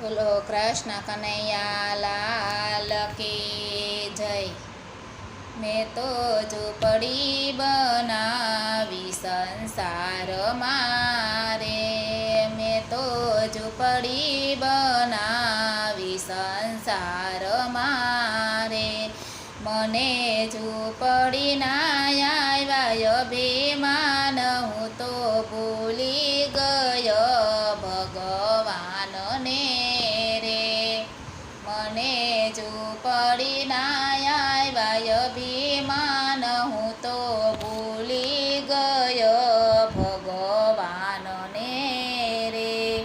બોલો, કૃષ્ણ કનૈયા, લાલ કી જય. મેં તો ઝૂંપડી બનાવી સંસાર મારે. મેં તો ઝૂંપડી બનાવી સંસાર મારે. મને ઝૂંપડી ના આવ્યા અભિમાન આવ્યા અભિમાન, હું તો ભૂલી ગયો ભગવાનને રે.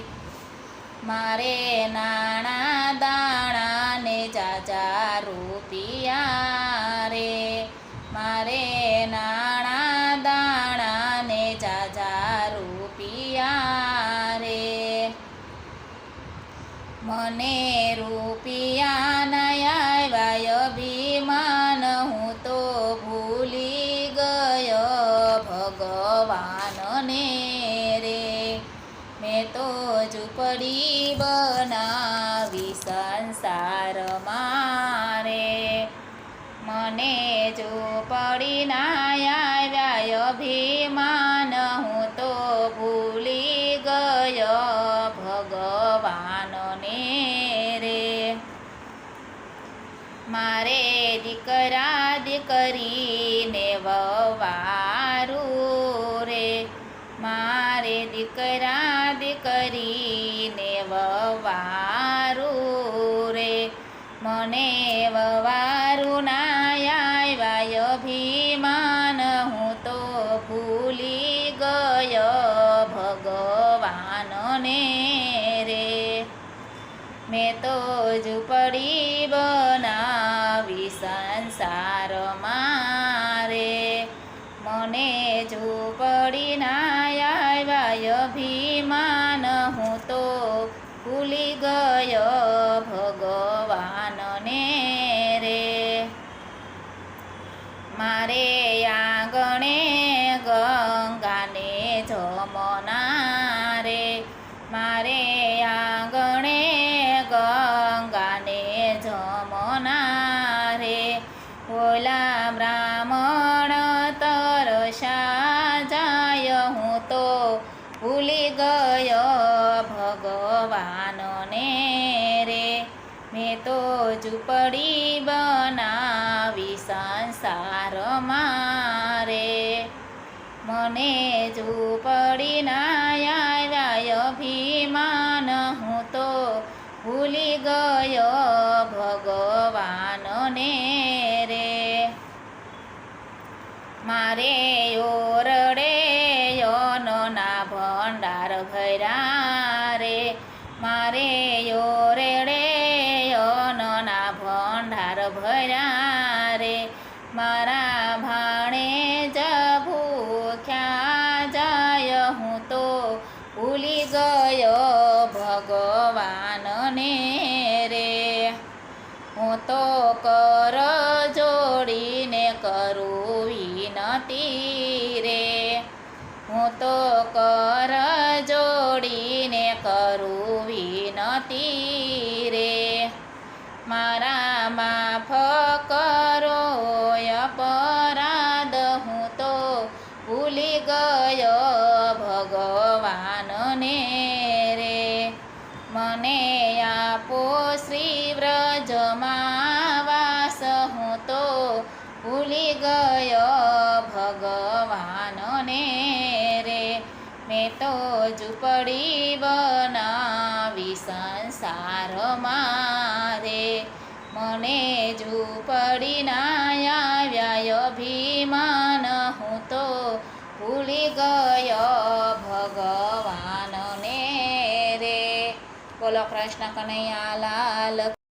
મારે નાણા દાણા ને જાજા રૂપિયા રે. મારે નાણા દાણા ને જાજા રૂપિયા રે. મને રૂપિયા ભગવાનને રે. મેં તો ઝૂંપડી બનાવી સંસાર મારે. મને ઝૂંપડી ના આવ્યા અભિમાન, હું તો ભૂલી ગયો ભગવાનને રે. મારે દીકરા દીકરીને વવારું દીકરા દીકરીને વવારું રે. મને વવારું ના આવ્યા અભિમાન, હું તો ભૂલી ગયો ભગવાનને રે. મેં તો ઝૂંપડી બનાવી સંસાર મારે મને ઝૂંપડી ના અભિમાન હું તો ભૂલી ગયો ભગવાનને રે મારે આંગણે ગંગાને જમના રે મારે આંગણે ગંગાને જમના રે ઓલા બ્રાહ્મણ ઝૂંપડી બનાવી સંસાર મારે. મને ઝૂંપડી ના આવ્યા અભિમાન, હું તો ભૂલી ગયો ભગવાનને રે. મારે ઓરડે યોનોના ભંડાર ભર્યા ભર્યા રે મારા ભાણે જ ભૂખ્યા જાય હું તો? ભૂલી ગયો ભગવાનને રે. હું તો કર જોડીને કરું વિનતી રે. હું તો કર જોડીને કરું ભૂલી ગયો ભગવાનને રે. મને આપો શ્રી વ્રજમાં હું તો ભૂલી ગયો ભગવાનને રે. મેં તો ઝૂંપડી બનાવી સંસાર મારે મને ઝૂંપડી કૃષ્ણ કનૈયા લાલ